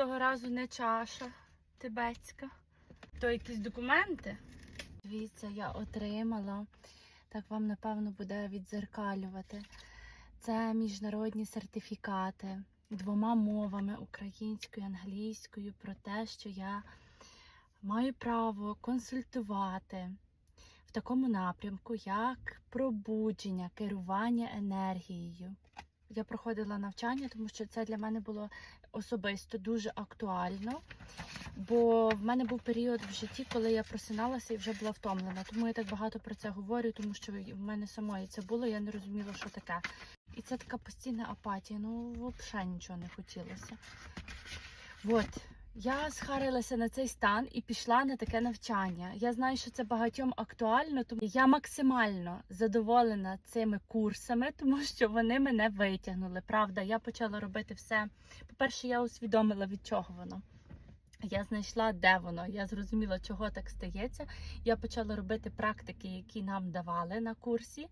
Того разу не чаша тибетська. То якісь документи. Дивіться, я отримала. Так вам, напевно, буде відзеркалювати. Це міжнародні сертифікати двома мовами українською, англійською, про те, що я маю право консультувати в такому напрямку, як пробудження, керування енергією. Я проходила навчання, тому що це для мене було особисто дуже актуально. Бо в мене був період в житті, коли я просиналася і вже була втомлена. Тому я так багато про це говорю, тому що в мене самої це було, я не розуміла, що таке. І це така постійна апатія. Ну, взагалі нічого не хотілося. От. Я схарилася на цей стан і пішла на таке навчання. Я знаю, що це багатьом актуально, тому я максимально задоволена цими курсами, тому що вони мене витягнули. Правда, я почала робити все. По-перше, я усвідомила, від чого воно. Я знайшла, де воно. Я зрозуміла, чого так стається. Я почала робити практики, які нам давали на курсі,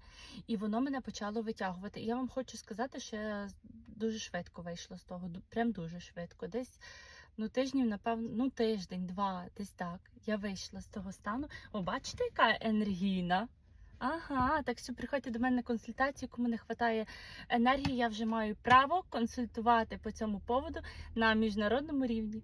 і воно мене почало витягувати. Я вам хочу сказати, що я дуже швидко вийшла з того. Прям дуже швидко. Десь ну тижнів, напевно, ну тиждень, два, десь так. Я вийшла з того стану. О, бачите, яка енергійна? Ага, так що приходьте до мене на консультацію, кому не вистачає енергії, я вже маю право консультувати по цьому поводу на міжнародному рівні.